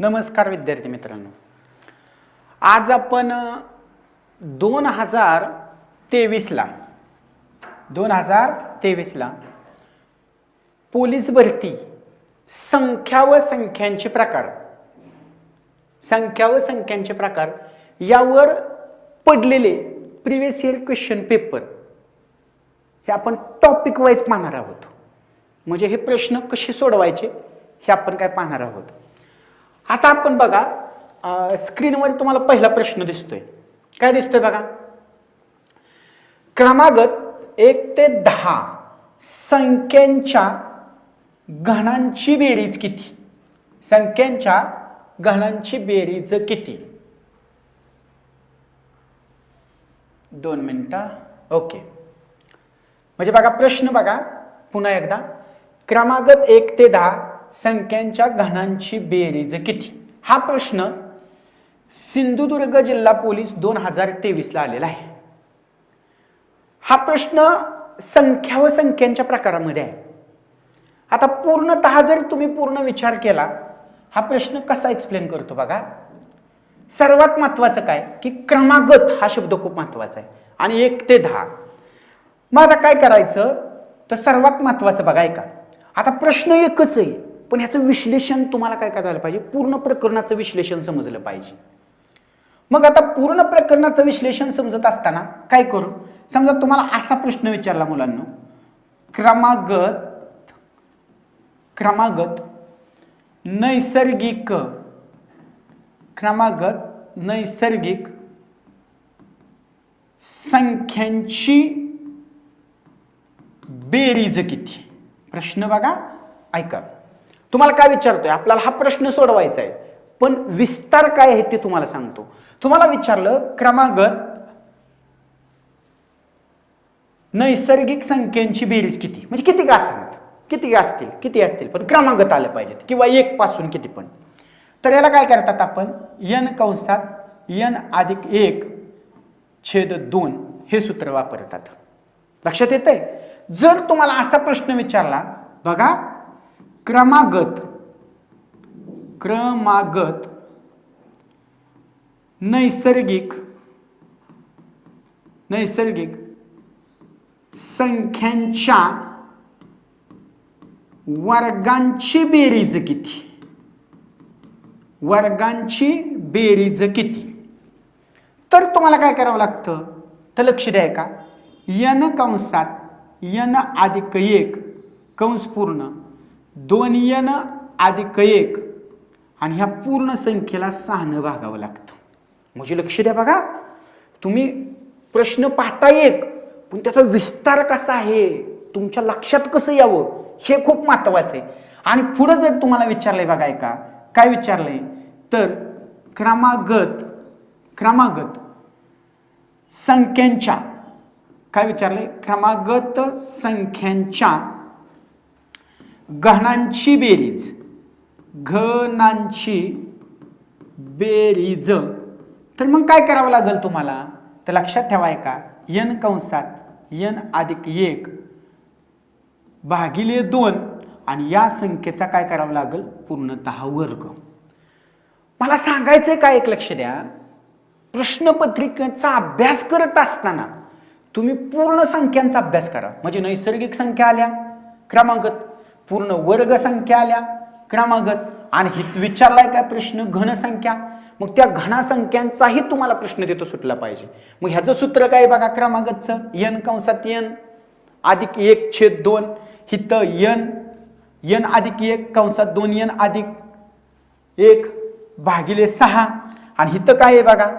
नमस्कार विद्यार्थी मित्रांनो. आज आपण दोन हजार तेवीसला दोन हजार तेवीसला पोलीस भरती संख्या व संख्यांचे प्रकार संख्या व संख्यांचे प्रकार यावर पडलेले प्रिव्हियस इयर क्वेश्चन पेपर हे आपण टॉपिक वाईज पाहणार आहोत. म्हणजे हे प्रश्न कसे सोडवायचे हे आपण काय पाहणार आहोत. आता आपण बघा स्क्रीनवर तुम्हाला पहिला प्रश्न दिसतोय. काय दिसतोय बघा? क्रमागत एक ते दहा संख्यांच्या घणांची बेरीज किती? संख्यांच्या घणांची बेरीज किती? दोन मिनिटं. ओके. म्हणजे बघा प्रश्न बघा पुन्हा एकदा. क्रमागत एक ते दहा संख्यांच्या घनांची बेरीज किती? हा प्रश्न सिंधुदुर्ग जिल्हा पोलीस दोन हजार तेवीसला आलेला आहे. हा प्रश्न संख्या व संख्यांच्या प्रकारामध्ये आहे. आता पूर्णतः जर तुम्ही पूर्ण विचार केला हा प्रश्न कसा एक्सप्लेन करतो बघा? सर्वात महत्वाचं काय? की क्रमागत हा शब्द खूप महत्त्वाचा आहे. आणि एक ते दहा. मग आता काय करायचं? तर सर्वात महत्वाचं बघा ऐका आता प्रश्न एकच आहे. पण ह्याचं विश्लेषण तुम्हाला काय करायला पाहिजे? पूर्ण प्रकरणाचं विश्लेषण समजलं पाहिजे. मग आता पूर्ण प्रकरणाचं विश्लेषण समजत असताना काय करू? समजा तुम्हाला असा प्रश्न विचारला मुलांना. क्रमागत क्रमागत नैसर्गिक क्रमागत नैसर्गिक संख्यांची बेरीज किती? प्रश्न बघा ऐका. तुम्हाला काय विचारतोय? आपल्याला हा प्रश्न सोडवायचा आहे पण विस्तार काय आहे ते तुम्हाला सांगतो. तुम्हाला विचारलं क्रमागत नैसर्गिक संख्येची बेरीज किती? म्हणजे किती का असतात? किती असतील? किती असतील? पण क्रमागत आलं पाहिजेत किंवा एक पासून किती पण. तर याला काय करतात आपण? यन कंसात यन अधिक एक छेद दोन हे सूत्र वापरतात. लक्षात येतंय? जर तुम्हाला असा प्रश्न विचारला बघा क्रमागत क्रमागत नैसर्गिक नैसर्गिक संख्यांच्या वर्गांची बेरीज किती? वर्गांची बेरीज किती? तर तुम्हाला काय करावं लागतं? तर लक्ष द्याय का यन कंसात यन अधिक एक कंस पूर्ण. दोन यन अधिक एक. आणि ह्या पूर्ण संख्येला सहानं भागावं लागतं. म्हणजे लक्ष द्या बघा. तुम्ही प्रश्न पाहता एक पण त्याचा विस्तार कसा आहे? तुमच्या लक्षात कसं यावं? हे खूप महत्वाचं आहे. आणि पुढं जर तुम्हाला विचारलंय बघा ऐका काय विचारलंय? तर क्रमागत क्रमागत संख्यांच्या. काय विचारलंय? क्रमागत संख्यांच्या. घणांची बेरीज? घनांची बेरीज. तर मग काय करावं लागेल तुम्हाला? तर लक्षात ठेवाय का यन कंसात यन अधिक एक भागिले दोन. आणि या संख्येचा काय करावं लागेल? पूर्णतः वर्ग. मला सांगायचं काय एक लक्ष द्या? प्रश्नपत्रिकेचा अभ्यास करत असताना तुम्ही पूर्ण संख्यांचा अभ्यास करा. म्हणजे नैसर्गिक संख्या आल्या. क्रमांक पूर्ण वर्ग संख्या आल्या क्रमागत आणि हित विचारलाय काय प्रश्न? घनसंख्या मग त्या घनासंख्यांचाही तुम्हाला प्रश्न देतो सुटला पाहिजे. मग ह्याचं सूत्र काय बघा क्रमागतचं? यन कंसात यन अधिक एक छेद दोन. हित यन यन अधिक एक कंसात दोन यन अधिक एक भागिले सहा. आणि हित काय आहे बघा?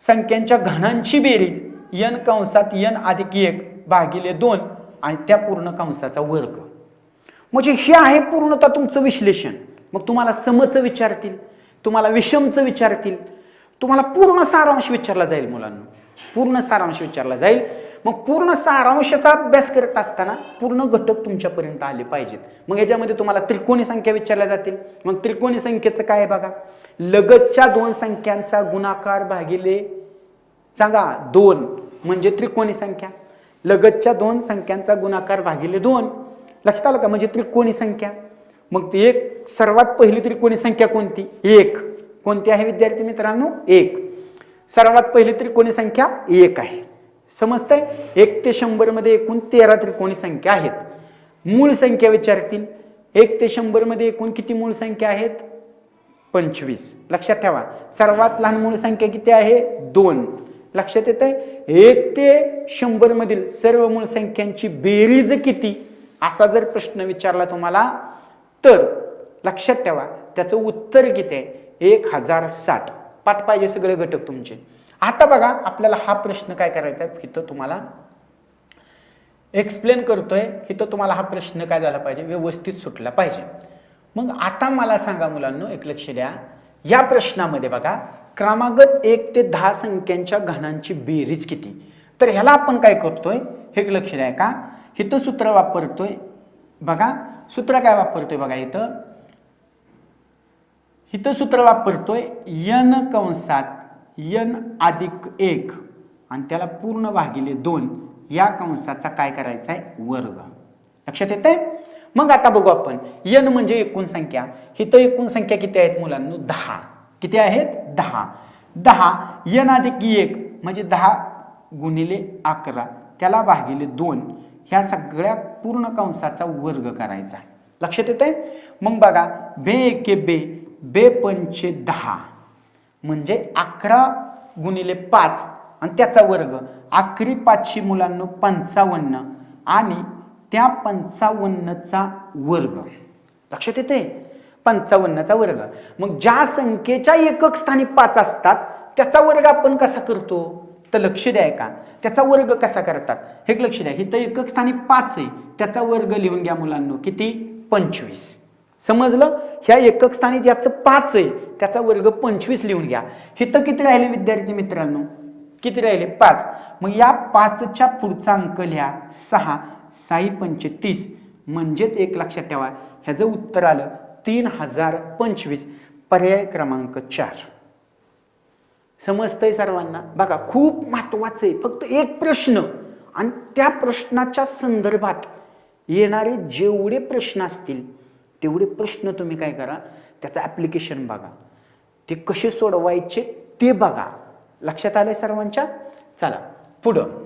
संख्यांच्या घनांची बेरीज यन कंसात यन अधिक एक भागिले दोन. आणि त्या पूर्ण कंसाचा वर्ग. म्हणजे हे आहे पूर्णतः तुमचं विश्लेषण. मग तुम्हाला समचं विचारतील तुम्हाला विषमचं विचारतील तुम्हाला पूर्ण सारांश विचारला जाईल मुलांना. पूर्ण सारांश विचारला जाईल. मग पूर्ण सारांशाचा अभ्यास करत असताना पूर्ण घटक तुमच्यापर्यंत आले पाहिजेत. मग याच्यामध्ये तुम्हाला त्रिकोणी संख्या विचारल्या जातील. मग त्रिकोणी संख्येचं काय आहे बघा? लगतच्या दोन संख्यांचा गुणाकार भागिले सांगा दोन. म्हणजे त्रिकोणी संख्या. लगतच्या दोन संख्यांचा गुणाकार भागिले दोन. लक्षात आलं का? म्हणजे त्रिकोणी संख्या. मग ती एक सर्वात पहिली त्रिकोणी संख्या कोणती? एक. कोणती आहे विद्यार्थी मित्रांनो? एक. सर्वात पहिली त्रिकोणी संख्या एक आहे. समजतंय? एक ते शंभरमध्ये एकूण तेरा त्रिकोणी संख्या आहेत. मूळ संख्या विचारतील. एक ते शंभरमध्ये एकूण किती मूळ संख्या आहेत? पंचवीस. लक्षात ठेवा. सर्वात लहान मूळ संख्या किती आहे? दोन. लक्षात येत आहे एक ते शंभरमधील सर्व मूळ संख्यांची बेरीज किती? असा जर प्रश्न विचारला तुम्हाला तर लक्षात ठेवा त्याचं उत्तर किती आहे? एक हजार साठ. पाठ पाहिजे सगळे घटक तुमचे. आता बघा आपल्याला हा प्रश्न काय करायचा आहे? इथं तुम्हाला एक्सप्लेन करतोय. इथं तुम्हाला हा प्रश्न काय झाला पाहिजे? व्यवस्थित सुटला पाहिजे. मग आता मला सांगा मुलांना एक लक्ष द्या. या प्रश्नामध्ये बघा क्रमागत एक ते दहा संख्यांच्या घनांची बेरीज किती? तर ह्याला आपण काय करतोय? हे लक्ष द्या का? इथं सूत्र वापरतोय. बघा सूत्र काय वापरतोय बघा इथं. इथं सूत्र वापरतोय यन कंसात यन अधिक एक. आणि त्याला पूर्ण भागिले दोन. या कंसाचा काय करायचा आहे वर्ग. लक्षात येत आहे मग आता बघू आपण. यन म्हणजे एकूण संख्या. इथं एकूण संख्या किती आहेत मुलांना? दहा. किती आहेत? दहा. दहा यन अधिक एक म्हणजे दहा गुणिले अकरा. त्याला भागिले दोन. ह्या सगळ्या पूर्ण कंसाचा वर्ग करायचा. लक्षात येत आहे मग बघा बे एके बे बे पंचे दहा. म्हणजे अकरा गुणिले पाच आणि त्याचा वर्ग. अकरी पाचशे मुलांना पंचावन्न आणि त्या पंचावन्नचा वर्ग. लक्षात येते पंचावन्नचा वर्ग. मग ज्या संख्येच्या एकक स्थानी पाच असतात त्याचा वर्ग आपण कसा करतो? तर लक्ष द्याय का? त्याचा वर्ग कसा करतात? हे लक्ष द्या. इथं एकक स्थानी पाच आहे. त्याचा वर्ग लिहून घ्या मुलांना. किती? पंचवीस. समजलं? ह्या एकक स्थानी ज्याचं पाच आहे त्याचा वर्ग पंचवीस लिहून घ्या. इथं किती राहिले विद्यार्थी मित्रांनो? किती राहिले? पाच. मग या पाचच्या पुढचा अंक लिहा. सहा साई पंचे तीस. म्हणजेच एक लक्षात ठेवा. ह्याचं उत्तर आलं तीन हजार पंचवीस. पर्याय क्रमांक चार. समजतंय सर्वांना. बघा खूप महत्वाचं आहे. फक्त एक प्रश्न. आणि त्या प्रश्नाच्या संदर्भात येणारे जेवढे प्रश्न असतील तेवढे प्रश्न तुम्ही काय करा त्याचं ॲप्लिकेशन बघा. ते कसे सोडवायचे ते बघा. लक्षात आलं सर्वांच्या? चला पुढं.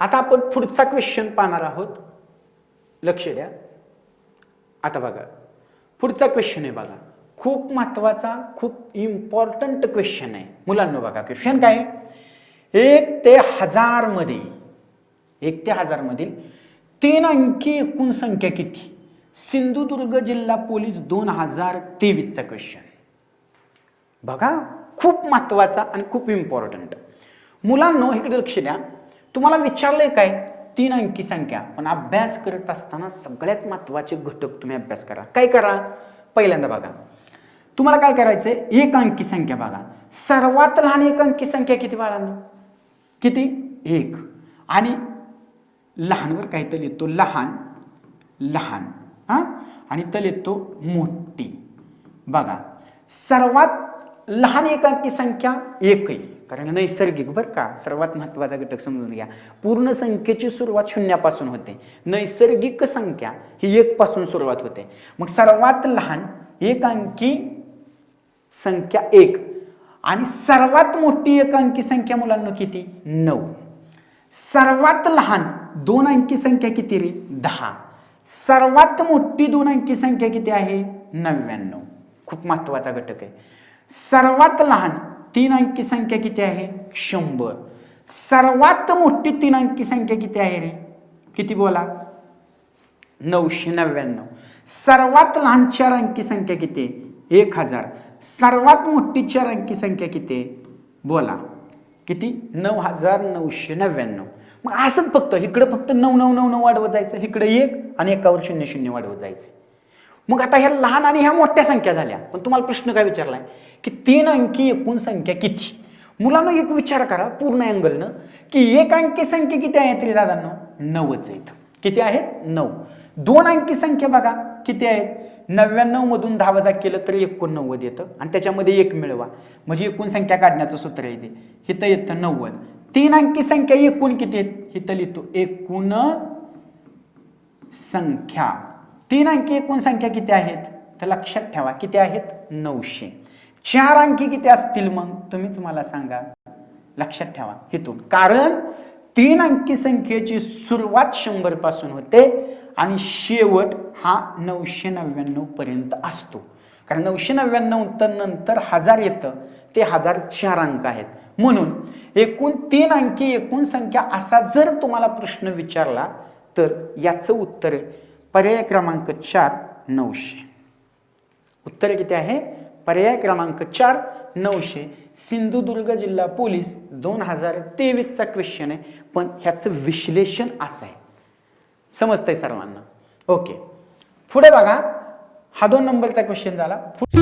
आता आपण पुढचा क्वेश्चन पाहणार आहोत. लक्ष द्या. आता बघा. पुढचा क्वेश्चन आहे बघा. खूप महत्त्वाचा खूप इम्पॉर्टंट क्वेश्चन आहे. मुलांना बघा क्वेश्चन काय? एक ते हजारमध्ये एक ते हजारमधील तीन अंकी एकूण संख्या किती? सिंधुदुर्ग जिल्हा पोलीस दोन हजार तेवीसचा क्वेश्चन बघा खूप महत्त्वाचा आणि खूप इम्पॉर्टंट मुलांनो इकडे लक्ष द्या. तुम्हाला विचारलंय काय? तीन अंकी संख्या. पण अभ्यास करत असताना सगळ्यात महत्त्वाचे घटक तुम्ही अभ्यास करा. काय करा? पहिल्यांदा बघा. तुम्हाला काय करायचं आहे एक अंकी संख्या बघा. सर्वात लहान एक अंकी संख्या किती बाळांनो? किती? एक. आणि लहानवर काहीतरी येतो लहान. लहान. हां? आणि तल येतो मोठी. बघा. सर्वात लहान एकांकी संख्या एकही. कारण नैसर्गिक बरं का? सर्वात महत्त्वाचा घटक समजून घ्या. पूर्ण संख्येची सुरुवात शून्यापासून होते. नैसर्गिक संख्या ही एकपासून सुरुवात होते. मग सर्वात लहान एकांकी संख्या एक. आणि सर्वात मोठी एक अंकी संख्या मुलांना किती? नऊ. सर्वात लहान दोन अंकी संख्या किती रे? दहा. सर्वात मोठी दोन अंकी संख्या किती आहे? नव्याण्णव. खूप महत्त्वाचा घटक आहे. सर्वात लहान तीन अंकी संख्या किती आहे? शंभर. सर्वात मोठी तीन अंकी संख्या किती आहे रे? किती बोला? नऊशे नव्याण्णव. सर्वात लहान चार अंकी संख्या किती? आहे एक हजार. सर्वात मोठी चार अंकी संख्या किती आहे? बोला. किती? नऊ हजार नऊशे नव्याण्णव. मग असंच फक्त इकडं फक्त नऊ नऊ नऊ नऊ वाढवत जायचं इकडे एक आणि एकावर शून्य शून्य वाढवत जायचं. मग आता ह्या लहान आणि ह्या मोठ्या संख्या झाल्या. पण तुम्हाला प्रश्न काय विचारलाय? की तीन अंकी एकूण संख्या किती? मुलांना एक विचार करा पूर्ण अँगलनं की एक अंकी संख्या किती आहे तरी दादांना? नऊच आहेत. किती आहेत? नऊ. दोन अंकी संख्या बघा किती आहेत? नव्याण्णव मधून दहा वजा केलं तर एकोणनव्वद येतं. आणि त्याच्यामध्ये एक मिळवा. म्हणजे एकूण संख्या काढण्याचं सूत्र येते इथं येतं नव्वद. तीन अंकी संख्या एकूण किती आहेत? हिथं लिहितो. एकूण संख्या. तीन अंकी एकूण संख्या किती आहेत? तर लक्षात ठेवा किती आहेत? नऊशे. चार अंकी किती असतील मग? तुम्हीच मला सांगा. लक्षात ठेवा. हेतून कारण तीन अंकी संख्येची सुरुवात शंभरपासून होते आणि शेवट हा नऊशे नव्याण्णवपर्यंत असतो. कारण नऊशे नव्याण्णव तर नंतर हजार येतं ते हजार चार अंक आहेत. म्हणून एकूण तीन अंकी एकूण संख्या असा जर तुम्हाला प्रश्न विचारला तर याचं उत्तर आहे पर्याय क्रमांक चार नऊशे. उत्तर किती आहे? पर्याय क्रमांक चार नऊशे सिंधुदुर्ग जिल्हा पोलीस दोन हजार तेवीसचा क्वेश्चन आहे. पण ह्याचं विश्लेषण असं आहे. समजतंय सर्वांना? ओके पुढे बघा. हा दोन नंबरचा क्वेश्चन झाला. पुढे